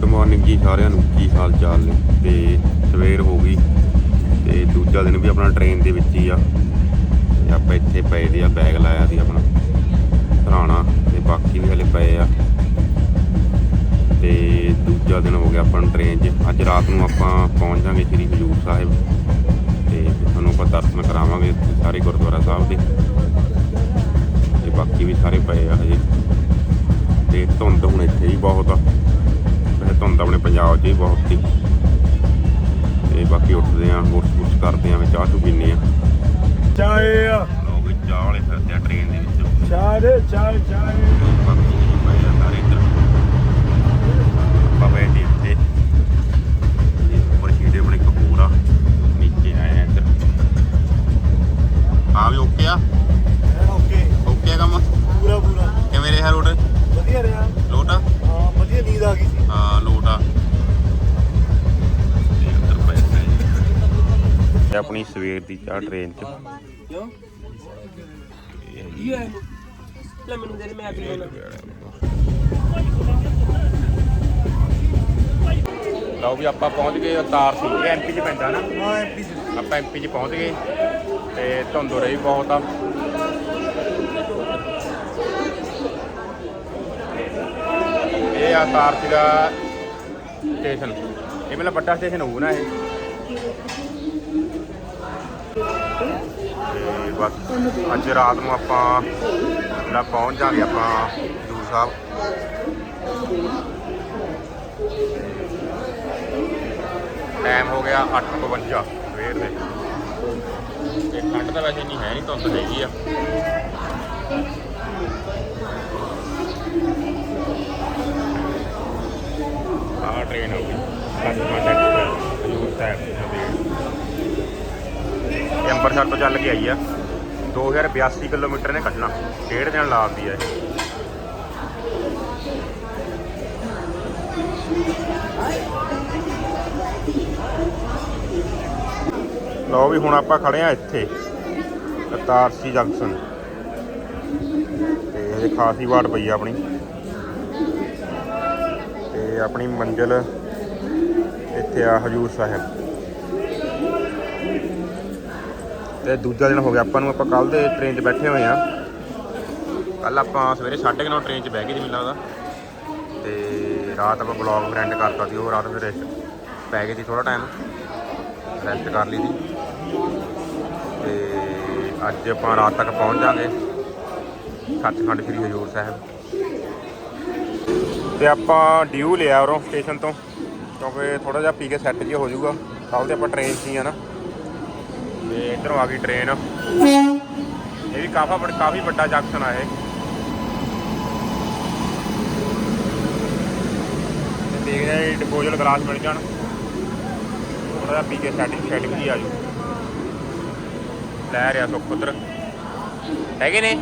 Good morning ਜੀ ਸਾਰਿਆਂ ਨੂੰ, ਕੀ ਹਾਲ ਚਾਲ ਨੇ? ਤੇ ਸਵੇਰ ਹੋ ਗਈ ਤੇ ਦੂਜਾ ਦਿਨ ਵੀ ਆਪਣਾ ਟ੍ਰੇਨ ਦੇ ਵਿੱਚ ਹੀ ਆ। ਤੇ ਆਪਾਂ ਇੱਥੇ ਪਏ ਦੇ ਆ ਬੈਗ ਲਾਇਆ ਸੀ ਆਪਣਾ ਸਰਾਣਾ ਤੇ ਬਾਕੀ ਵੀ ਹਲੇ ਪਏ ਆ। ਤੇ ਦੂਜਾ ਦਿਨ ਹੋ ਗਿਆ ਆਪਾਂ ਨੂੰ ਟ੍ਰੇਨ 'ਚ। ਅੱਜ ਰਾਤ ਨੂੰ ਆਪਾਂ ਪਹੁੰਚ ਜਾਾਂਗੇ ਸ੍ਰੀ ਹਜੂਰ ਸਾਹਿਬ। ਤੇ ਤੁਹਾਨੂੰ ਆਪਾਂ ਦਰਸ਼ਨ ਕਰਾਵਾਂਗੇ ਉੱਥੇ ਸਾਰੇ ਗੁਰਦੁਆਰਾ ਸਾਹਿਬ ਦੇ। ਤੇ ਬਾਕੀ ਵੀ ਸਾਰੇ ਪਏ ਆ ਹਜੇ। ਤੇ ਧੁੰਦ ਹੁਣ ਇੱਥੇ ਹੀ ਬਹੁਤ ਆ। ਧੁੰਦ ਆਪਣੇ ਪੰਜਾਬ 'ਚ ਹੀ ਬਹੁਤ ਸੀ। ਤੇ ਬਾਕੀ ਉੱਠਦੇ ਆ ਬੁਰਸ ਬੁਰਸ ਕਰਦੇ ਆ ਵੀ ਚਾਹ ਚੂ ਪੀਂਦੇ ਆ ਚਾਏ ਆ। ਲੋਕ ਚਾਹ ਵਾਲੇ ਫਿਰਦੇ ਆ ਟ੍ਰੇਨ ਦੇ ਵਿੱਚ। ਚਾਏ ਚਾਏ ਚਾਏ। ਬਾਕੀ ਵੀ ਪਏ ਆ ਸਾਰੇ ਇੱਧਰ ਆਪਾਂ ਬੈਠੇ ਇੱਥੇ। ਤੇ ਉੱਪਰ ਛੀੜੇ ਬਣੇ ਕਪੂਰ। ਆ ਨੀਚੇ ਆਏ ਆ ਇੱਧਰ। ਆ ਵੀ ਓਕੇ ਆ? ਓਕੇ ਓਕੇ ਆ ਕੰਮ? ਪੂਰਾ ਪੂਰਾ। ਕਿਵੇਂ ਰਿਹਾ ਰੋਡ ਵਧੀਆ ਰਿਹਾ। ਲੋਟ ਵਧੀਆ ਨੀਂਦ ਆ ਗਈ ਸੀ? ਹਾਂ ਲੋਟ ਆ ਤੇ। ਇਹ ਆਪਣੀ ਸਵੇਰ ਦੀ ਚਾਹ ਟ੍ਰੇਨ 'ਚ। ਕਿਉਂ? ਕੀ ਹੈ ਲੈ ਮੈਨੂੰ ਦੇ ਦੇ ਮੈਂ ਆ ਕੇ ਲਓ ਵੀ ਆਪਾਂ ਪਹੁੰਚ ਗਏ ਤਾਰ ਸੀ ਇਹ ਐਮਪੀ 'ਚ ਪੈਂਦਾ ਨਾ। ਹਾਂ ਐਮਪੀ ਚ। ਆਪਾਂ ਐਮਪੀ 'ਚ ਪਹੁੰਚ ਗਏ। ਤੇ ਧੁੰਦ ਰਹੀ ਬਹੁਤ ਆ। ਇਹ ਆ ਤਾਰ ਸੀਗਾ ਸਟੇਸ਼ਨ। ਇਹ ਮੇਰਾ ਵੱਡਾ ਸਟੇਸ਼ਨ ਹੋਊ ਨਾ ਇਹ। ਤੇ ਬਸ, ਅੱਜ ਰਾਤ ਨੂੰ ਆਪਾਂ ਜਿਹੜਾ ਪਹੁੰਚ ਜਾਾਂਗੇ ਆਪਾਂ ਹਜ਼ੂਰ ਸਾਹਿਬ। ਟਾਈਮ ਹੋ ਗਿਆ 8:52 ਸਵੇਰ ਦੇ। ਤੇ ਠੰਡ ਤਾਂ ਵੈਸੇ ਨਹੀਂ ਹੈ ਨਹੀਂ, ਧੁੰਦ ਹੈਗੀ ਆ। ਟ੍ਰੇਨ ਹੋ ਗਈ ਸੱਚਖੰਡ ਹਜ਼ੂਰ ਸਾਹਿਬ ਇਹ ਅੰਮ੍ਰਿਤਸਰ ਤੋਂ ਚੱਲ ਕੇ ਆਈ ਆ। 2082 ਕਿਲੋਮੀਟਰ ਨੇ ਕੱਢਣਾ। ਡੇਢ ਦਿਨ ਲਾਉਂਦੀ ਆ ਇਹ। ਲਓ ਵੀ ਹੁਣ ਆਪਾਂ ਖੜੇ ਆ ਇੱਥੇ। ਕਰਤਾਰ ਸੀ ਜੰਕਸ਼ਨ। ਤੇ ਇਹ ਖਾਸੀ ਵਾਟ ਪਈ ਆ ਆਪਣੀ। ਤੇ ਆਪਣੀ ਮੰਜ਼ਿਲ ਇੱਥੇ ਆ ਹਜੂਰ ਸਾਹਿਬ। ਤੇ ਦੂਜਾ ਦਿਨ ਹੋ ਗਿਆ, ਆਪਾਂ ਨੂੰ ਆਪਾਂ ਕੱਲ ਦੇ ਟ੍ਰੇਨ 'ਚ ਬੈਠੇ ਹੋਏ ਆ ਕੱਲ ਆਪਾਂ ਸਵੇਰੇ 9:30 ਟ੍ਰੇਨ 'ਚ ਬਹਿ ਗਏ ਸੀ ਮੈਨੂੰ ਲੱਗਦਾ। ਤੇ ਰਾਤ ਆਪਾਂ ਬਲੌਗ ਫਰੈਂਡ ਕਰਤਾ ਸੀ, ਉਹ ਰਾਤ ਫਿਰ ਰੈਸਟ ਪੈ ਗਏ ਸੀ ਥੋੜਾ ਟਾਈਮ ਰੈਸਟ ਕਰ ਲਈ ਸੀ। ਤੇ ਅੱਜ ਆਪਾਂ ਰਾਤ ਤੱਕ ਪਹੁੰਚ ਜਾਾਂਗੇ ਸੱਚਖੰਡ ਸ੍ਰੀ ਹਜੂਰ ਸਾਹਿਬ। ਤੇ ਆਪਾਂ ਡਿਊ ਲਿਆ ਉਰੋਂ ਸਟੇਸ਼ਨ ਤੋਂ, ਕਿਉਂਕਿ ਥੋੜਾ ਜਿਹਾ ਪੀ ਕੇ ਸੈੱਟ ਜਿਹਾ ਹੋ ਜਾਊਗਾ। ਕੱਲ ਤੇ ਆਪਾਂ ਟ੍ਰੇਨ 'ਚ ਹੀ ਆ ਨਾ। ਤੇ ਇੱਧਰੋਂ ਆ ਗਈ ਟ੍ਰੇਨ ਇਹ ਵੀ ਕਾਫਾ ਬੜ ਕਾਫੀ ਵੱਡਾ ਜੰਕਸ਼ਨ ਆ ਇਹ। ਤੇ ਦੇਖਦੇ ਆ ਡਿਪੋਜ਼ਲ ਗਲਾਸ ਮਿਲ ਜਾਣ। ਥੋੜਾ ਜਿਹਾ ਪੀ ਕੇ ਸੈਟਿੰਗ ਸੈਟਿੰਗ ਜੀ ਆ ਜੂ ਲੈ ਰਿਆ ਸੁੱਖ ਉਧਰ ਹੈਗੇ ਨੇ?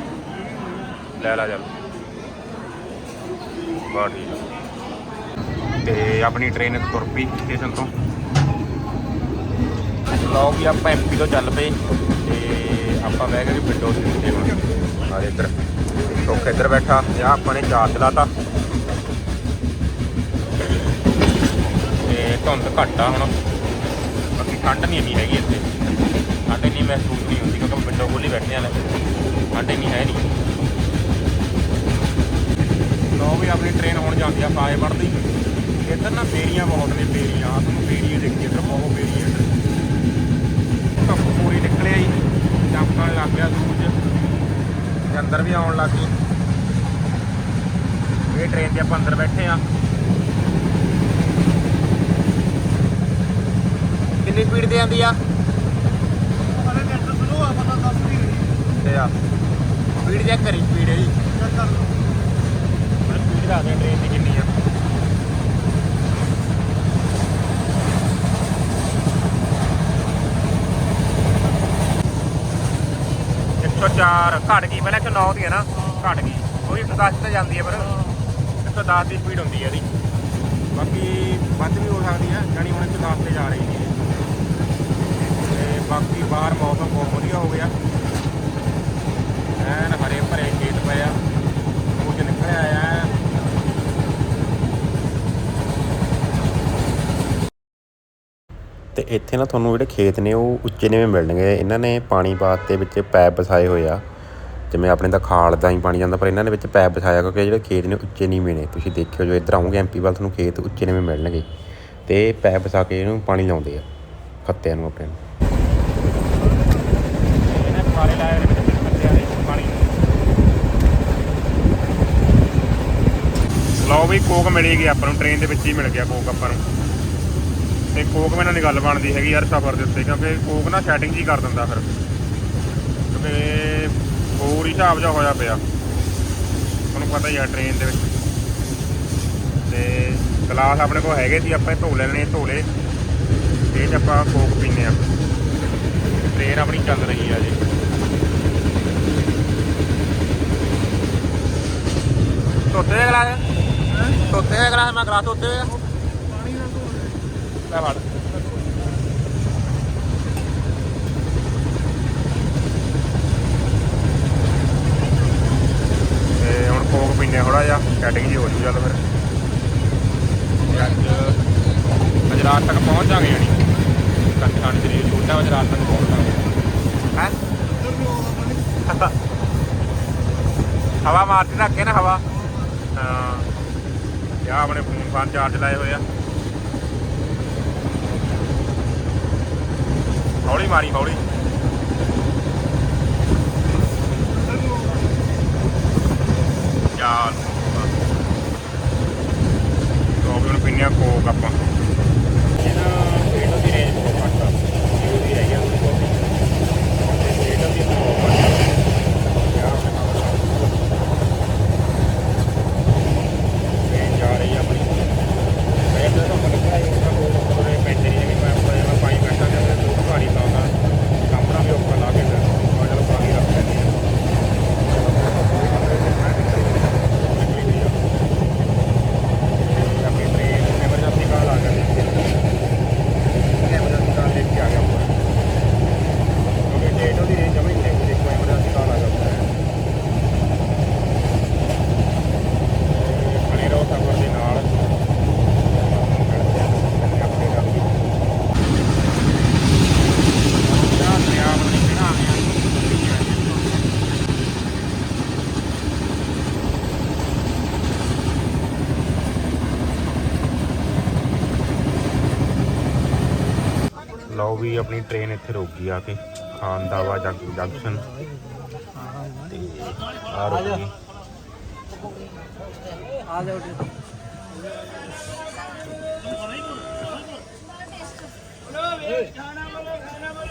ਲੈ ਲਾ ਚੱਲ। ਬਹੁਤ ਠੀਕ ਤੇ ਆਪਣੀ ਟ੍ਰੇਨ ਤੁਰ ਪਈ ਸਟੇਸ਼ਨ ਤੋਂ। ਲਓ ਵੀ ਆਪਾਂ ਐਮਪੀ ਤੋਂ ਚੱਲ ਪਏ ਤੇ ਆਪਾਂ ਬਹਿ ਗਏ ਵਿੰਡੋ ਸੀਟ ਤੇ ਹੁਣ। ਆ ਇੱਧਰ ਸੁੱਖ ਇੱਧਰ ਬੈਠਾ। ਤੇ ਆਹ ਆਪਾਂ ਨੇ ਚਾਰ ਚਲਾਤਾ ਤੇ ਧੁੰਦ ਘੱਟ ਆ ਹੁਣ। ਬਾਕੀ ਠੰਡ ਨਹੀਂ ਇੰਨੀ ਹੈਗੀ ਇੱਥੇ। ਠੰਡ ਇੰਨੀ ਮਹਿਸੂਸ ਨਹੀਂ ਹੁੰਦੀ ਕਿਉਂਕਿ ਵਿੰਡੋ ਖੋਲੀ ਬੈਠੇ ਆ ਲੈ ਠੰਡ ਇੰਨੀ ਹੈ ਨਹੀਂ। ਲੋ ਵੀ ਆਪਣੀ ਟ੍ਰੇਨ ਹੁਣ ਜਾਂਦੀ ਆ ਫਾਏ ਵੜਦੀ ਇੱਧਰ ਨਾ ਬੇਰੀਆਂ ਬਹੁਤ ਨੇ ਬੇਰੀਆਂ ਆਹ ਤੁਹਾਨੂੰ ਬੇਰੀਏ ਦੇਖੀ ਇੱਧਰ ਬਹੁਤ ਇੱਧਰ ਧੁੱਪ ਪੂਰੀ ਨਿਕਲੇ ਆਈ ਚਮਕਣ ਲੱਗ ਗਿਆ ਸੂਰਜ। ਤੇ ਅੰਦਰ ਵੀ ਆਉਣ ਲੱਗ ਗਈ। ਇਹ ਟ੍ਰੇਨ ਤੇ ਆਪਾਂ ਅੰਦਰ ਬੈਠੇ ਆ। ਕਿੰਨੀ ਸਪੀਡ ਤੇ ਆਂਦੀ ਆ? ਅਰੇ ਨੈਟ ਸਲੋ ਆ ਪਤਾ ਦੱਸ ਨਹੀਂ ਰਹੀ ਤੇ ਆ। ਸਪੀਡ ਚੈੱਕ ਕਰੀ ਸਪੀਡ ਇਹਦੀ। ਚੈੱਕ ਕਰ ਲਓ। ਮੈਂ ਸਪੀਡ ਦੱਸ ਟ੍ਰੇਨ ਦੀ ਕਿੰਨੀ ਆ। ਇੱਕ ਸੌ ਚਾਰ, ਘਟ ਗਈ। ਪਹਿਲਾਂ 109 ਦੀ ਹੈ ਨਾ, ਘਟ ਗਈ। ਉਹ 110 ਤੇ ਜਾਂਦੀ ਹੈ ਪਰ 110 ਦੀ ਸਪੀਡ ਹੁੰਦੀ ਹੈ ਇਹਦੀ। ਬਾਕੀ ਵੱਧ ਵੀ ਹੋ ਸਕਦੀ ਹੈ ਜਾਣੀ ਹੁਣ 110 ਤੇ ਜਾ ਰਹੀ ਹੈ ਤੇ ਬਾਕੀ ਬਾਹਰ ਮੌਸਮ ਬਹੁਤ ਵਧੀਆ ਹੋ ਗਿਆ। ਐਨ ਹਰੇ ਭਰੇ ਖੇਤ ਪਏ ਆ ਕੁਝ ਨਿਕਲਿਆ ਆ ਤੇ ਇੱਥੇ ਨਾ ਤੁਹਾਨੂੰ ਜਿਹੜੇ ਖੇਤ ਨੇ ਉਹ ਉੱਚੇ ਨੀਵੇਂ ਮਿਲਣਗੇ। ਇਹਨਾਂ ਨੇ ਪਾਣੀ ਬਾਤ ਦੇ ਵਿੱਚ ਪੈਪ ਵਸਾਏ ਹੋਏ ਆ। ਜਿਵੇਂ ਆਪਣੇ ਤਾਂ ਖਾਲ ਦਾ ਹੀ ਪਾਣੀ ਜਾਂਦਾ, ਪਰ ਇਹਨਾਂ ਨੇ ਵਿੱਚ ਪੈਪ ਵਸਾਇਆ ਕਿਉਂਕਿ ਜਿਹੜੇ ਖੇਤ ਨੇ ਉੱਚੇ ਨੀਵੇਂ ਨੇ। ਤੁਸੀਂ ਦੇਖਿਓ ਜੋ ਇੱਧਰ ਆਉਂਗੇ ਐਮਪੀ ਵੱਲ ਤੁਹਾਨੂੰ ਖੇਤ ਉੱਚੇ ਨੀਵੇਂ ਮਿਲਣਗੇ। ਤੇ ਪੈਪ ਵਸਾ ਕੇ ਇਹਨੂੰ ਪਾਣੀ ਲਾਉਂਦੇ ਆ, ਖੱਤਿਆਂ ਨੂੰ ਆਪਣੇ। ਨੂੰ ਲਓ ਵੀ ਕੋਕ ਮਿਲੇਗੀ ਆਪਾਂ ਨੂੰ ਟ੍ਰੇਨ ਦੇ ਵਿੱਚ ਹੀ ਮਿਲ ਗਿਆ ਕੋਕ ਆਪਾਂ ਨੂੰ। ਤੇ ਕੋਕ ਮੈਨਾਂ ਦੀ ਗੱਲ ਬਣਦੀ ਹੈਗੀ ਯਾਰ ਸਫ਼ਰ ਦੇ ਉੱਤੇ ਕਿਉਂਕਿ ਕੋਕ ਨਾ ਸੈਟਿੰਗ ਜੀ ਕਰ ਦਿੰਦਾ ਫਿਰ। ਕਿਉਂਕਿ ਹੋਰ ਹੀ ਹਿਸਾਬ ਜਿਹਾ ਹੋਇਆ ਪਿਆ। ਤੁਹਾਨੂੰ ਪਤਾ ਹੀ ਆ ਟ੍ਰੇਨ ਦੇ ਵਿੱਚ। ਤੇ ਗਲਾਸ ਆਪਣੇ ਕੋਲ ਹੈਗੇ ਸੀ ਆਪਾਂ ਧੋ ਲੈਣੇ ਧੋ ਲਏ ਤੇ ਇਹ ਆਪਾਂ ਕੋਕ ਪੀਨੇ ਆ। ਟ੍ਰੇਨ ਆਪਣੀ ਚੱਲ ਰਹੀ ਆ ਜੀ ਧੋਤੇ ਗਲਾਸ ਧੋਤੇ ਗਲਾਸ ਮੈਂ ਗਲਾਸ ਧੋਤੇ ਆ। ਲੈ ਫੜ ਤੇ ਹੁਣ ਕੋਕ ਪੀਨੇ ਥੋੜਾ ਜਿਹਾ ਸੈਟਿੰਗ ਜੀ ਹੋ ਜੂ ਚੱਲ ਫਿਰ। ਤੇ ਅੱਜ ਅੱਜ ਤੱਕ ਪਹੁੰਚ ਜਾਗੇ ਜਾਣੀ। ਕੰਠਾਂ ਦੀ ਛੋਟਾ ਵਜ ਤੱਕ ਪਹੁੰਚ ਜਾਗੇ ਹੈ? ਹਵਾ ਮਾਰਦੀ ਰੱਖੇ ਨਾ ਹਵਾ। ਹਾਂ। ਯਾ ਆਪਣੇ ਫੋਨ ਫਾਨ ਚਾਰਜ ਲਾਏ ਹੋਏ ਆ। ਹੌਲੀ ਮਾਰੀ ਹੌਲੀ ਯਾਰ ਤੋਂ ਵੀ ਹੁਣ ਪੀਨੇ ਆ ਕੋਕ ਆਪਾਂ ਇਹਨਾਂ ਰੇਟ ਦੀ ਰੇਂਜ ਬਹੁਤ ਘੱਟ ਆ ਇਹ ਵੀ ਹੈਗੀ ਆ ਥੋੜੀ ਬਹੁਤੀ ਰੇਟ ਦੀ ਬਹੁਤ ਘੱਟ ਆ ਯਾਰ ਆਪਣੇ ਨਾਲ ਰੇਂਜ ਆ ਰਹੀ ਆ ਆਪਣੀ ਮੈਂ ਤਾਂ ਤੁਹਾਨੂੰ ਲੱਗਿਆ ਇਹ ਤਾਂ ਕੋਕ ਕੋਲੇ ਪੈਂਦੇ ਨਹੀਂ ਹੈਗੇ ਮੈਂ ਆਪਾਂ ਮੈਂ ਪਾਈ ਬੈਠਾ ਤੇ ਦੋ ਭਾਰੀ ਪਾਉਂਦਾ ਕੰਪਨਾ ਵੀ ਉੱਪਰ ਲਾ ਕੇ ਫਿਰ ਮੈਂ ਚਲ ਪਾਣੀ ਰੱਖ ਲੈਂਦੇ ਆ ਆਪਣੀ ਟ੍ਰੇਨ ਐਮਰਜੈਂਸੀ ਕਾਲ ਆ ਗਈ ਐਮਰਜੈਂਸੀ ਕਾਲ ਲੈ ਕੇ ਆ ਗਿਆ ਉੱਪਰ ਕਿਉਂਕਿ ਡੇਟ ਉਹਦੀ ਰੇਂਜ ਜਮਾ ਹੀ ਨਹੀਂ ਹੈਗੀ ਦੇਖੋ ਐਮਰਜੈਂਸੀ ਕਾਲ ਆ ਗਿਆ ਉੱਪਰ ਤੇ ਬਣੇ ਰਹੋ ਸਫਰ ਦੇ ਨਾਲ ਆਪਣੇ ਨਾਲ ਵੀ ਯਾਰ ਨਿਆ ਬਣੀ ਕਿਹੜਾ ਆ ਗਿਆ ਲਓ ਵੀ ਆਪਣੀ ਟ੍ਰੇਨ ਇੱਥੇ ਰੁਕ ਗਈ ਆ ਕੇ ਖਾਨਦਾਵਾ ਜੰਕ ਜੰਕਸ਼ਨ ਤੇ ਆ ਰੁਕ ਗਈ। ਆ ਜਾਓ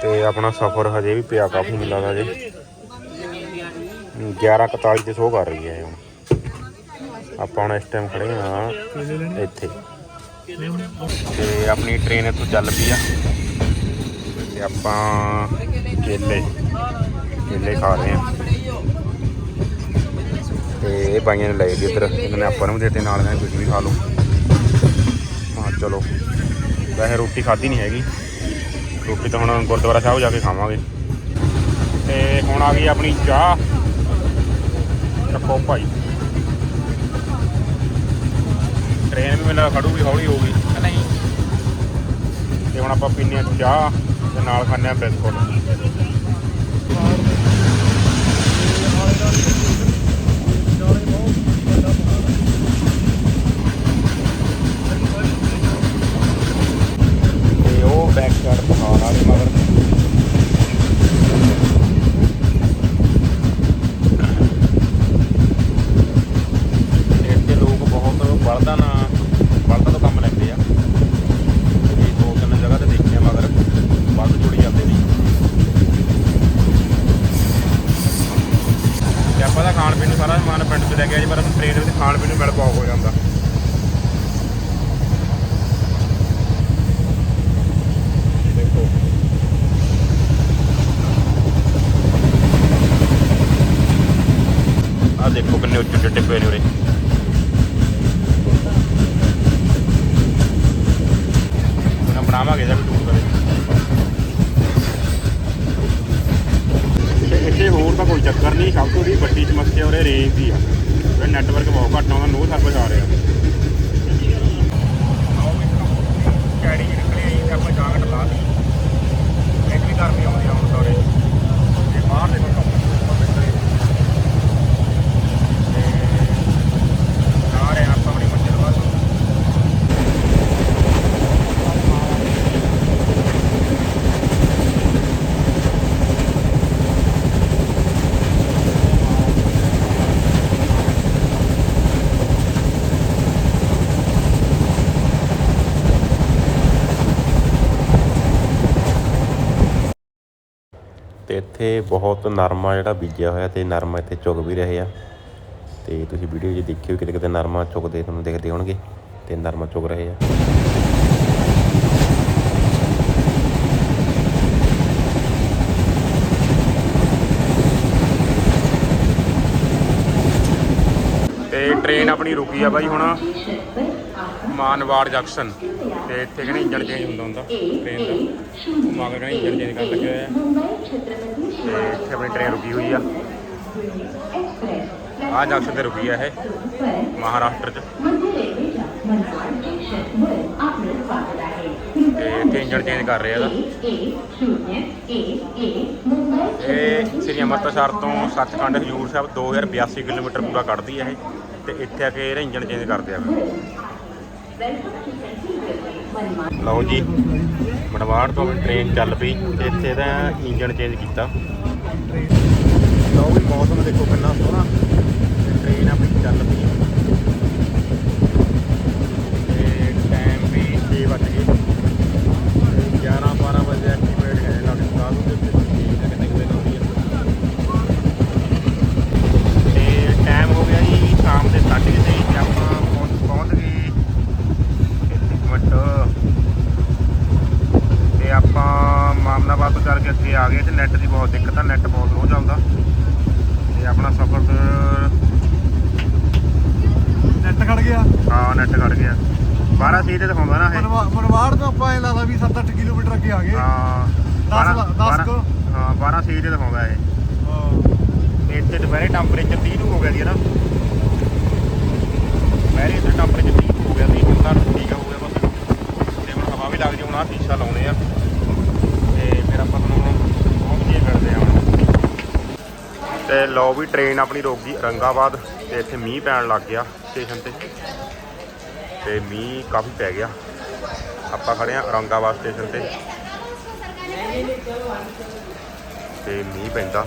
ਤੇ ਆਪਣਾ ਸਫ਼ਰ ਹਜੇ ਵੀ ਪਿਆ ਕਾਫੀ ਮੈਨੂੰ ਲੱਗਦਾ ਜੇ 11:41 ਤੇ ਸੋ ਕਰ ਰਹੀ ਹੈ ਹੁਣ। ਆਪਾਂ ਹੁਣ ਇਸ ਟਾਈਮ ਖੜੇ ਆ ਇੱਥੇ। ਤੇ ਆਪਣੀ ਟ੍ਰੇਨ ਇੱਥੋਂ ਚੱਲ ਪਈ ਆ। ਤੇ ਆਪਾਂ ਕੇਲੇ ਕੇਲੇ ਖਾ ਰਹੇ ਆ ਤੇ ਇਹ ਬਾਈਆਂ ਨੇ ਲਏ ਦੀ ਇੱਧਰ। ਇਹਨਾਂ ਨੇ ਆਪਾਂ ਨੂੰ ਵੀ ਦਿੱਤੇ ਨਾਲ ਕਹਿੰਦੇ ਤੁਸੀਂ ਵੀ ਖਾ ਲਓ। ਮਾ ਚਲੋ। ਵੈਸੇ ਰੋਟੀ ਖਾਧੀ ਨਹੀਂ ਹੈਗੀ। ਰੋਟੀ ਤਾਂ ਹੁਣ ਗੁਰਦੁਆਰਾ ਸਾਹਿਬ ਜਾ ਕੇ ਖਾਵਾਂਗੇ। ਤੇ ਹੁਣ ਆ ਗਈ ਆਪਣੀ ਚਾਹ। ਚੱਕੋ ਭਾਈ। ਟ੍ਰੇਨ ਵੀ ਮੈਨੂੰ ਖੜੂ ਵੀ ਹੌਲੀ ਹੋ ਗਈ। ਕਿ ਨਹੀਂ। ਤੇ ਹੁਣ ਆਪਾਂ ਪੀਨੇ ਚਾਹ। ਤੇ ਨਾਲ ਖਾਂਦੇ ਆ ਬਿਸਕੁਟ ਤੇ ਉਹ ਬੈਕ ਸਾਈਡ ਪਹਾੜ ਵਾਲੇ ਮਗਰ ਤੇ ਇੱਥੇ ਲੋਕ ਬਹੁਤ ਬਲਦਾਂ ਨਾਲ ਬਲਦਾਂ ਤੋਂ ਕੰਮ ਲੈਂਦੇ ਆ ਇਹ ਦੋ ਤਿੰਨ ਜਗ੍ਹਾ ਤੇ ਦੇਖਿਆ ਮਗਰ ਬਲਦ ਜੁੜੀ ਜਾਂਦੇ ਨੇ ਤੇ ਆਪਾਂ ਦਾ ਖਾਣ ਪੀਣ ਨੂੰ ਸਾਰਾ ਸਮਾਨ ਪਿੰਡ 'ਚ ਲੈ ਟ੍ਰੇਨ ਵਿੱਚ ਖਾਣ ਪੀਣ ਨੂੰ ਮਿਲ ਪਾਉ ਹੋ ਜਾਂਦਾ। ਦੇਖੋ। ਆ ਦੇਖੋ ਕਿੰਨੇ ਉੱਚੇ ਉੱਚੇ ਟਿੱਪੇ ਨੇ ਉਰੇ। ਉਹਨਾਂ ਬਣਾਵਾਂਗੇ ਇਹਦਾ ਵੀ ਟੂਰ ਕਰੇ ਇੱਥੇ ਹੋਰ ਤਾਂ ਕੋਈ ਚੱਕਰ ਨਹੀਂ, ਸਭ ਤੋਂ ਦੀ ਵੱਡੀ ਸਮੱਸਿਆ ਉਰੇ ਰੇਂਜ ਦੀ ਆ। ਇਹ ਨੈਟਵਰਕ ਬਹੁਤ ਘੱਟ ਆਉਂਦਾ ਨੋ ਸਰਵਿਸ ਆ ਰਿਹਾ। ਕੈੜੀ ਨਿਕਲੀ ਆਈ, ਤੇ ਆਪਾਂ ਜਾਕਟ ਲਾ ਲਈ ਇੱਕ ਵੀ ਗਰਮੀ ਆਉਂਦੀ ਆ ਹੁਣ ਸਾਰੇ ਤੇ ਬਾਹਰ ਦੇਖੋ ਇੱਥੇ ਬਹੁਤ ਨਰਮਾ ਜਿਹੜਾ ਬੀਜਿਆ ਹੋਇਆ ਤੇ ਨਰਮਾ ਇੱਥੇ ਚੁਗ ਵੀ ਰਹੇ ਆ। ਤੇ ਤੁਸੀਂ ਵੀਡੀਓ 'ਚ ਦੇਖਿਓ ਕਿਤੇ ਕਿਤੇ ਨਰਮਾ ਚੁਗਦੇ ਤੁਹਾਨੂੰ ਦਿਖਦੇ ਹੋਣਗੇ ਤੇ ਨਰਮਾ ਚੁਗ ਰਹੇ ਆ। ਤੇ ਟ੍ਰੇਨ ਆਪਣੀ ਰੁਕੀ ਆ ਬਾਈ ਹੁਣ ਮਾਨਵਾੜ ਜੰਕਸ਼ਨ। ਤੇ ਇੱਥੇ ਕਹਿੰਦੇ ਇੰਜਨ ਚੇਂਜ ਹੁੰਦਾ ਹੁੰਦਾ ਟ੍ਰੇਨ ਦਾ। ਮਾਗਰ ਕਹਿੰਦੇ ਇੰਜਨ ਚੇਂਜ ਕਰ ਲੱਗਿਆ ਹੋਏ ਤੇ ਇੱਥੇ ਆਪਣੀ ਟ੍ਰੇਨ ਰੁਕੀ ਹੋਈ ਆ। ਆ ਜੰਕਸ਼ਨ ਤੇ ਰੁਕੀ ਆ ਇਹ, ਮਹਾਰਾਸ਼ਟਰ ਚ। ਤੇ ਇੱਥੇ ਇੰਜਨ ਚੇਂਜ ਕਰ ਰਹੇ ਇਹਦਾ। ਇਹ ਸ੍ਰੀ ਅੰਮ੍ਰਿਤਸਰ ਤੋਂ ਸੱਚਖੰਡ ਹਜੂਰ ਸਾਹਿਬ 2082 ਕਿਲੋਮੀਟਰ ਪੂਰਾ ਕੱਢਦੀ ਹੈ ਇਹ ਤੇ ਇੱਥੇ ਆ ਕੇ ਇਹਦਾ ਇੰਜਨ ਚੇਂਜ ਕਰਦੇ ਆ ਲਓ ਜੀ ਮਨਵਾੜ ਤੋਂ ਟ੍ਰੇਨ ਚੱਲ ਪਈ ਤੇ ਇੱਥੇ ਦਾ ਇੰਜਨ ਚੇਂਜ ਕੀਤਾ। ਲਓ ਵੀ ਮੌਸਮ ਦੇਖੋ ਕਿੰਨਾ ਸੋਹਣਾ। ਤੇ ਟ੍ਰੇਨ ਆਪਣੀ ਚੱਲ ਪਈ। ਮਾਮਲਾਬਾਦ ਤੋਂ ਚੱਲ ਕੇ ਅੱਗੇ ਆ ਗਏ ਤੇ ਨੈਟ ਦੀ ਬਹੁਤ ਦਿੱਕਤ ਆ ਨੈਟ ਬਹੁਤ ਰੋਜ਼ ਆਉਂਦਾ ਤੇ ਆਪਣਾ ਸਫ਼ਰ ਨੈਟ ਖੜ ਗਿਆ। ਹਾਂ ਨੈਟ ਕੱਢ ਗਿਆ। 12 ਸੀ ਤੇ ਦਿਖਾਉਂਦਾ ਨਾ ਇਹ। ਮਨਵਾ- ਮਨਵਾੜ ਤੋਂ ਆਪਾਂ ਇਹ ਲਾਦਾ ਵੀ 7-8 ਕਿਲੋਮੀਟਰ ਅੱਗੇ ਆ ਗਏ। ਹਾਂ ਦਸ ਵਾ- ਦਸ ਕੁ। ਹਾਂ 12 ਸੀ ਤੇ ਦਿਖਾਉਂਦਾ ਇਹ। ਤੇ ਇੱਥੇ ਦੁਪਹਿਰੇ ਟੈਂਪਰੇਚਰ 30 ਨੂੰ ਹੋ ਗਿਆ ਸੀ ਨਾ। ਦੁਪਹਿਰੇ ਇੱਥੇ ਟੈਂਪਰੇਚਰ 30 ਨੂੰ ਹੋ ਗਿਆ ਸੀ ਹੁਣ ਤਾਂ ਠੀਕ ਹੋ ਗਿਆ ਬਸ। ਤੇ ਹੁਣ ਹਵਾ ਵੀ ਲੱਗ ਜੀ ਹੁਣ ਆਹ ਸ਼ੀਸ਼ਾ ਲਾਉਣੇ ਆ। ਫਿਰ ਆਪਾਂ ਤੁਹਾਨੂੰ ਬਹੁਤ ਕਰਦੇ ਆ ਤੇ ਲਓ ਵੀ ਟ੍ਰੇਨ ਆਪਣੀ ਰੁਕ ਗਈ ਔਰੰਗਾਬਾਦ ਤੇ ਇੱਥੇ ਮੀਂਹ ਪੈਣ ਲੱਗ ਗਿਆ ਸਟੇਸ਼ਨ ਤੇ। ਤੇ ਮੀਂਹ ਕਾਫੀ ਪੈ ਗਿਆ। ਆਪਾਂ ਖੜੇ ਆ ਔਰੰਗਾਬਾਦ ਸਟੇਸ਼ਨ ਤੇ। ਤੇ ਮੀਂਹ ਪੈਂਦਾ।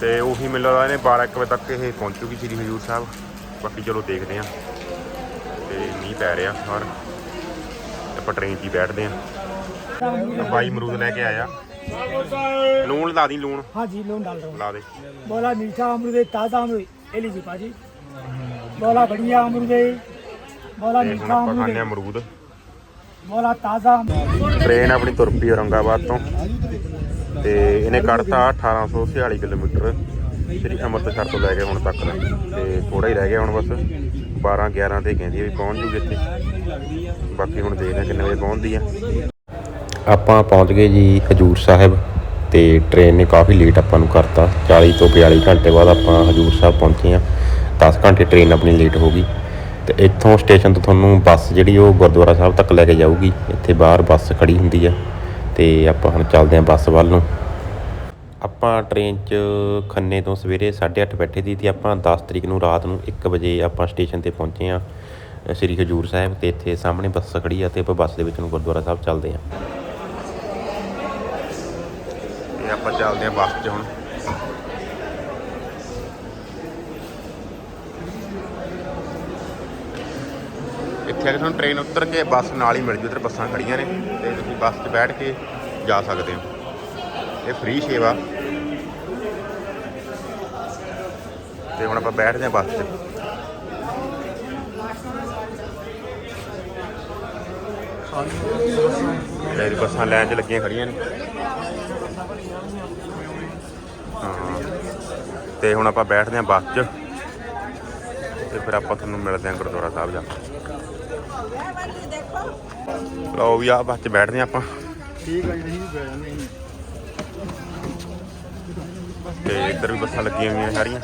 ਤੇ ਉਹੀ ਮੈਨੂੰ ਲੱਗਦਾ ਇਹਨੇ 12 1 ਵਜੇ ਤੱਕ ਇਹ ਪਹੁੰਚੂਗੀ ਸ੍ਰੀ ਹਜੂਰ ਸਾਹਿਬ। ਬਾਕੀ ਚਲੋ ਦੇਖਦੇ ਆ। ਤੇ ਮੀਂਹ ਪੈ ਰਿਹਾ ਬਾਹਰ ਆਪਾਂ ਟ੍ਰੇਨ 'ਚ ਹੀ ਬੈਠਦੇ ਆ। ਬਾਈ ਅਮਰੂਦ ਲੈ ਕੇ ਆਇਆ ਲੂਣ ਲਾ ਦੀ ਲੂਣ हाँ जी लोन डाल रहा हूँ ਲਾ ਦੇ बोला मीठा अमरूद है ताज़ा अमरूद ले लीजिए पाजी बोला बढ़िया अमरूद है बोला ਤੇ ਹੁਣ मीठा ਆਪਾਂ अमरूद ਖਾਂਦੇ ਆ है ਅਮਰੂਦ बोला ताज़ा अमरूद ਟ੍ਰੇਨ ਆਪਣੀ ਤੁਰ ਪਈ ਔਰੰਗਾਬਾਦ ਤੋਂ ਤੇ ਇਹਨੇ ਕੱਢਤਾ 1846 ਕਿਲੋਮੀਟਰ ਸ੍ਰੀ ਅੰਮ੍ਰਿਤਸਰ ਤੋਂ ਲੈ ਕੇ ਹੁਣ ਤੱਕ ਦਾ ਤੇ ਥੋੜਾ ਹੀ ਰਹਿ ਗਿਆ ਹੁਣ ਬਸ 12 11 ਤੇ ਕਹਿੰਦੀ ਆ ਵੀ ਪਹੁੰਚ ਜੂਗੀ ਇੱਥੇ ਬਾਕੀ ਹੁਣ ਦੇਖਦੇ ਆ ਕਿੰਨੇ ਵਜੇ ਪਹੁੰਚਦੀ ਆ ਆਪਾਂ ਪਹੁੰਚ ਗਏ ਜੀ ਹਜੂਰ ਸਾਹਿਬ ਤੇ ਟ੍ਰੇਨ ਨੇ ਕਾਫੀ ਲੇਟ ਆਪਾਂ ਨੂੰ ਕਰਤਾ। 40 ਤੋਂ 42 ਘੰਟੇ ਬਾਅਦ ਆਪਾਂ ਹਜੂਰ ਸਾਹਿਬ ਪਹੁੰਚੇ ਆ 10 ਘੰਟੇ ਟ੍ਰੇਨ ਆਪਣੀ ਲੇਟ ਹੋ ਗਈ। ਤੇ ਇੱਥੋਂ ਸਟੇਸ਼ਨ ਤੋਂ ਤੁਹਾਨੂੰ ਬੱਸ ਜਿਹੜੀ ਉਹ ਗੁਰਦੁਆਰਾ ਸਾਹਿਬ ਤੱਕ ਲੈ ਕੇ ਜਾਊਗੀ। ਇੱਥੇ ਬਾਹਰ ਬੱਸ ਖੜੀ ਹੁੰਦੀ ਆ ਤੇ ਆਪਾਂ ਹੁਣ ਚੱਲਦੇ ਆਂ ਬੱਸ ਵੱਲ ਨੂੰ। ਆਪਾਂ ਟ੍ਰੇਨ 'ਚ ਖੰਨੇ ਤੋਂ ਸਵੇਰੇ 8:30 ਬੈਠੇ ਸੀ ਤੇ ਆਪਾਂ 10 ਤਰੀਕ ਨੂੰ ਰਾਤ ਨੂੰ 1 ਵਜੇ ਆਪਾਂ ਸਟੇਸ਼ਨ ਤੇ ਪਹੁੰਚੇ ਆ ਸ੍ਰੀ ਹਜੂਰ ਸਾਹਿਬ ਤੇ ਇੱਥੇ ਸਾਹਮਣੇ ਬੱਸ ਖੜੀ ਆ ਤੇ ਆਪਾਂ ਬੱਸ ਦੇ ਵਿੱਚ ਨੂੰ ਗੁਰਦੁਆਰਾ ਸਾਹਿਬ ਚੱਲਦੇ ਆ ਤੇ ਆਪਾਂ ਚੱਲਦੇ ਆ ਬੱਸ 'ਚ ਹੁਣ। ਇੱਥੇ ਆ ਕੇ ਤੁਹਾਨੂੰ ਟ੍ਰੇਨ ਉਤਰ ਕੇ ਬੱਸ ਨਾਲ ਹੀ ਮਿਲ ਜੂ ਇੱਧਰ ਬੱਸਾਂ ਖੜੀਆਂ ਨੇ ਤੇ ਤੁਸੀਂ ਬੱਸ 'ਚ ਬੈਠ ਕੇ ਜਾ ਸਕਦੇ ਹੋ। ਇਹ ਫ੍ਰੀ ਸੇਵਾ। ਤੇ ਹੁਣ ਆਪਾਂ ਬੈਠਦੇ ਹਾਂ ਬੱਸ 'ਚ। ਇਹ ਬੱਸਾਂ ਲੈਣ 'ਚ ਲੱਗੀਆਂ ਖੜੀਆਂ ਨੇ। ਤੇ ਹੁਣ ਆਪਾਂ ਬੈਠਦੇ ਹਾਂ ਬੱਸ 'ਚ। ਤੇ ਫਿਰ ਆਪਾਂ ਤੁਹਾਨੂੰ ਮਿਲਦੇ ਹਾਂ ਗੁਰਦੁਆਰਾ ਸਾਹਿਬ ਜਾ ਕੇ। ਲਓ ਵੀ ਆ ਬੱਸ 'ਚ ਬੈਠਦੇ ਹਾਂ ਆਪਾਂ। ਠੀਕ ਹੈ ਜੀ ਬੈ ਜਾਂਦੇ ਹਾਂ ਤੇ ਇੱਧਰ ਵੀ ਬੱਸਾਂ ਲੱਗੀਆਂ ਹੋਈਆਂ ਸਾਰੀਆਂ।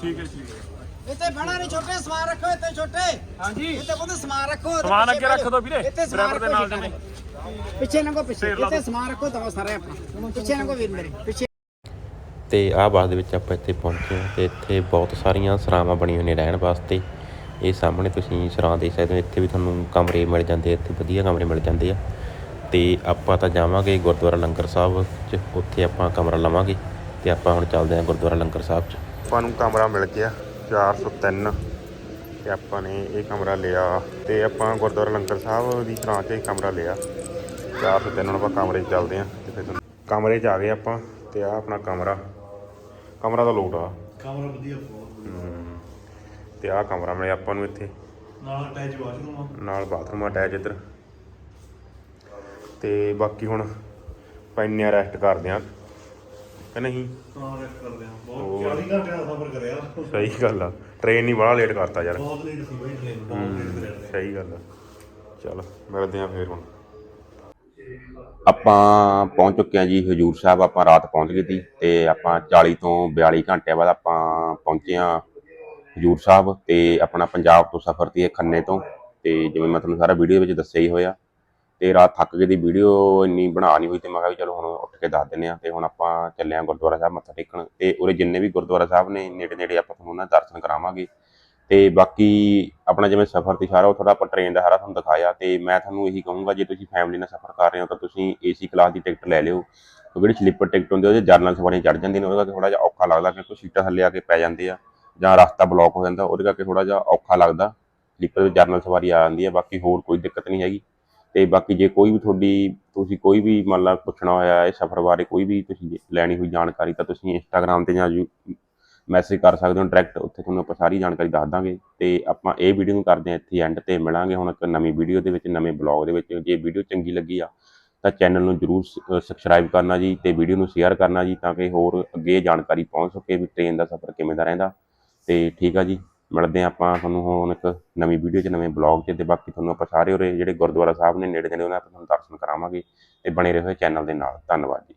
ਠੀਕ ਹੈ ਠੀਕ ਹੈ। ਇੱਥੇ ਫੜਾ ਨਹੀਂ ਛੋਟੇ ਸਮਾਨ ਰੱਖੋ ਇੱਥੇ ਛੋਟੇ। ਹਾਂਜੀ। ਇੱਥੇ ਬੰਦੇ ਸਮਾਨ ਰੱਖੋ ਸਮਾਨ ਅੱਗੇ ਰੱਖ ਦਿਓ ਵੀਰੇ, ਡਰਾਈਵਰ ਦੇ ਨਾਲ ਸਾਰੇ। ਪਿੱਛੇ ਲੰਘੋ ਪਿੱਛੇ ਇੱਥੇ ਸਮਾਨ ਰੱਖੋ ਦਵਾ ਸਾਰੇ ਆਪਣਾ। ਪਿੱਛੇ ਲੰਘੋ ਵੀਰ ਮੇਰੇ ਪਿੱਛੇ। ਤੇ ਆਹ ਬੱਸ ਦੇ ਵਿੱਚ ਆਪਾਂ ਇੱਥੇ ਪਹੁੰਚੇ ਹਾਂ ਤੇ ਇੱਥੇ ਬਹੁਤ ਸਾਰੀਆਂ ਸਰਾਵਾਂ ਬਣੀਆਂ ਹੋਈਆਂ ਨੇ ਰਹਿਣ ਵਾਸਤੇ। ਇਹ ਸਾਹਮਣੇ ਤੁਸੀਂ ਸਰਾਂ ਦੇਖ ਸਕਦੇ ਹੋ ਇੱਥੇ ਵੀ ਤੁਹਾਨੂੰ ਕਮਰੇ ਮਿਲ ਜਾਂਦੇ ਆ, ਇੱਥੇ ਵਧੀਆ ਕਮਰੇ ਮਿਲ ਜਾਂਦੇ ਆ। ਤੇ ਆਪਾਂ ਤਾਂ ਜਾਵਾਂਗੇ ਗੁਰਦੁਆਰਾ ਲੰਗਰ ਸਾਹਿਬ 'ਚ ਉੱਥੇ ਆਪਾਂ ਕਮਰਾ ਲਵਾਂਗੇ। ਤੇ ਆਪਾਂ ਹੁਣ ਚੱਲਦੇ ਹਾਂ ਗੁਰਦੁਆਰਾ ਲੰਗਰ ਸਾਹਿਬ 'ਚ। ਆਪਾਂ ਨੂੰ ਕਮਰਾ ਮਿਲ ਗਿਆ 403 ਤੇ ਆਪਾਂ ਨੇ ਇਹ ਕਮਰਾ ਲਿਆ ਤੇ ਆਪਾਂ ਗੁਰਦੁਆਰਾ ਲੰਗਰ ਸਾਹਿਬ ਦੀ ਸਰਾਂ 'ਚ ਇਹ ਕਮਰਾ ਲਿਆ। ਚਾਰ ਤੋਂ ਤਿੰਨ ਹੁਣ ਆਪਾਂ ਕਮਰੇ 'ਚ ਚੱਲਦੇ ਆ ਤੇ ਫਿਰ ਤੁਹਾਨੂੰ- ਕਮਰੇ 'ਚ ਆ ਗਏ ਆਪਾਂ ਤੇ ਆ ਆਪਣਾ ਕਮਰਾ। ਕਮਰਾ ਤਾਂ ਲੋਟ ਆ। ਕਮਰਾ ਵਧੀਆ ਬਹੁਤ ਹਮ, ਤੇ ਆ ਕਮਰਾ ਮਿਲਿਆ ਆਪਾਂ ਨੂੰ ਇੱਥੇ। ਨਾਲ ਅਟੈਚ ਵਾਸ਼ਰੂਮ ਆ। ਨਾਲ ਬਾਥਰੂਮ ਅਟੈਚ ਇੱਧਰ। ਤੇ ਬਾਕੀ ਹੁਣ ਪੈਨੇ ਰੈਸਟ ਕਰਦੇ ਆ ਕਿ ਨਹੀਂ? ਹਾਂ ਰੈਸਟ ਕਰਦੇ ਆ ਬਹੁਤ ਹੋਰ। 40 ਘੰਟੇ ਦਾ ਸਫ਼ਰ ਕਰਿਆ। ਸਹੀ ਗੱਲ ਆ। ਟ੍ਰੇਨ ਨਹੀਂ ਬੜਾ ਲੇਟ ਕਰਤਾ ਯਾਰ। ਬਹੁਤ ਲੇਟ ਸੀ ਬਈ ਟ੍ਰੇਨ ਬਹੁਤ ਲੇਟ ਕਰਿਆ ਸਹੀ ਗੱਲ ਆ। ਚਲ ਮਿਲਦੇ ਆ ਫੇਰ ਹੁਣ। ਆਪਾਂ ਪਹੁੰਚ ਚੁੱਕੇ ਹਾਂ ਜੀ ਹਜੂਰ ਸਾਹਿਬ, ਆਪਾਂ ਰਾਤ ਪਹੁੰਚ ਗਈ ਸੀ ਤੇ ਆਪਾਂ 40 ਤੋਂ 42 ਘੰਟਿਆਂ ਬਾਅਦ ਆਪਾਂ ਪਹੁੰਚੇ ਹਾਂ ਹਜੂਰ ਸਾਹਿਬ ਤੇ ਆਪਣਾ ਪੰਜਾਬ ਤੋਂ ਸਫ਼ਰ ਸੀ ਖੰਨੇ ਤੋਂ ਤੇ ਜਿਵੇਂ ਮੈਂ ਤੁਹਾਨੂੰ ਸਾਰਾ ਵੀਡੀਓ ਵਿੱਚ ਦੱਸਿਆ ਹੀ ਹੋਇਆ ਤੇ ਰਾਤ ਥੱਕ ਗਏ ਦੀ ਵੀਡੀਓ ਇੰਨੀ ਬਣਾ ਨਹੀਂ ਹੋਈ ਤੇ ਮੈਂ ਕਿਹਾ ਵੀ ਚਲੋ ਹੁਣ ਉੱਠ ਕੇ ਦੱਸ ਦਿੰਨੇ ਆ ਤੇ ਹੁਣ ਆਪਾਂ ਚੱਲੇ ਆ ਗੁਰਦੁਆਰਾ ਸਾਹਿਬ ਮੱਥਾ ਟੇਕਣ ਤੇ ਉਰੇ ਜਿੰਨੇ ਵੀ ਗੁਰਦੁਆਰਾ ਸਾਹਿਬ ਨੇ ਨੇੜੇ ਨੇੜੇ ਆਪਾਂ ਤੁਹਾਨੂੰ ਉਹਨਾਂ ਦਰਸ਼ਨ ਕਰਾਵਾਂਗੇ। ਤੇ ਬਾਕੀ ਆਪਣਾ ਜਿਵੇਂ ਸਫ਼ਰ 'ਤੇ ਸਾਰਾ ਉਹ ਥੋੜਾ ਆਪਾਂ ਟ੍ਰੇਨ ਦਾ ਸਾਰਾ ਤੁਹਾਨੂੰ ਦਿਖਾਇਆ ਤੇ ਮੈਂ ਤੁਹਾਨੂੰ ਇਹੀ ਕਹੂੰਗਾ, ਜੇ ਤੁਸੀਂ ਫੈਮਿਲੀ ਨਾਲ ਸਫ਼ਰ ਕਰ ਰਹੇ ਹੋ ਤਾਂ ਤੁਸੀਂ ਏਸੀ ਕਲਾਸ ਦੀ ਟਿਕਟ ਲੈ ਲਿਓ। ਕਿਉਂਕਿ ਜਿਹੜੀ ਸਲੀਪਰ ਟਿਕਟ ਹੁੰਦੀ ਉਹਦੇ ਜਰਨਲ ਸਵਾਰੀਆਂ ਚੜ ਜਾਂਦੀਆਂ ਨੇ, ਉਹਦੇ ਕਰਕੇ ਥੋੜਾ ਜਿਹਾ ਔਖਾ ਲੱਗਦਾ ਕਿਉਂਕਿ ਸੀਟਾਂ ਥੱਲੇ ਆ ਕੇ ਪੈ ਜਾਂਦੇ ਆ ਜਾਂ ਰਸਤਾ ਬਲੌਕ ਹੋ ਜਾਂਦਾ, ਉਹਦੇ ਕਰਕੇ ਥੋੜਾ ਜਿਹਾ ਔਖਾ ਲੱਗਦਾ। ਸਲੀਪਰ ਵਿੱਚ ਜਰਨਲ ਸਵਾਰੀ ਆ ਜਾਂਦੀ ਹੈ ਬਾਕੀ ਹੋਰ ਕੋਈ ਦਿੱਕਤ ਨਹੀਂ ਹੈਗੀ। ਤੇ ਬਾਕੀ ਜੇ ਕੋਈ ਵੀ ਤੁਹਾਡੀ, ਤੁਸੀਂ ਕੋਈ ਵੀ ਮੰਨ ਲਾ ਪੁੱਛਣਾ ਹੋਇਆ ਇਹ ਸਫ਼ਰ ਬਾਰੇ ਕੋਈ ਵੀ ਤੁਸੀਂ ਲੈਣੀ ਹੋਈ ਜਾਣਕਾਰੀ ਤਾਂ ਤੁਸੀਂ ਇੰਸਟਾਗ੍ਰam ਤੇ ਜਾਂ ਮੈਸੇਜ ਕਰ ਸਕਦੇ ਹੋ ਡਾਇਰੈਕਟ ਉੱਥੇ ਤੁਹਾਨੂੰ ਆਪਾਂ ਸਾਰੀ ਜਾਣਕਾਰੀ ਦੱਸ ਦਾਂਗੇ ਤੇ ਆਪਾਂ ਇਹ ਵੀਡੀਓ ਨੂੰ ਕਰਦੇ ਹਾਂ ਇੱਥੇ ਐਂਡ ਤੇ, ਮਿਲਾਂਗੇ ਹੁਣ ਇੱਕ ਨਵੀਂ ਵੀਡੀਓ ਦੇ ਵਿੱਚ, ਨਵੇਂ ਬਲੌਗ ਦੇ ਵਿੱਚ, ਜੇ ਵੀਡੀਓ ਚੰਗੀ ਲੱਗੀ ਆ ਤਾਂ ਚੈਨਲ ਨੂੰ ਜਰੂਰ ਸਬਸਕ੍ਰਾਈਬ ਕਰਨਾ ਜੀ ਤੇ ਵੀਡੀਓ ਨੂੰ ਸ਼ੇਅਰ ਕਰਨਾ ਜੀ ਤਾਂ ਕਿ ਹੋਰ ਅੱਗੇ ਜਾਣਕਾਰੀ ਪਹੁੰਚ ਸਕੇ ਵੀ ਟ੍ਰੇਨ ਦਾ ਸਫ਼ਰ ਕਿਵੇਂ ਦਾ ਰਹਿੰਦਾ। ਤੇ ਠੀਕ ਆ ਜੀ, ਮਿਲਦੇ ਹਾਂ ਆਪਾਂ ਤੁਹਾਨੂੰ ਹੁਣ ਇੱਕ ਨਵੀਂ ਵੀਡੀਓ 'ਚ, ਨਵੇਂ ਬਲੌਗ 'ਚ ਤੇ ਬਾਕੀ ਤੁਹਾਨੂੰ ਆਪਾਂ ਸਾਰੇ ਉਰੇ ਜਿਹੜੇ ਗੁਰਦੁਆਰਾ ਸਾਹਿਬ ਨੇ ਨੇੜੇ ਨੇੜੇ ਉਹਨਾਂ ਦੇ ਤੁਹਾਨੂੰ ਦਰਸ਼ਨ ਕਰਾਵਾਂਗੇ ਤੇ ਬਣੇ ਰਹੋ ਚੈਨਲ ਦੇ ਨਾਲ। ਧੰਨਵਾਦ ਜੀ।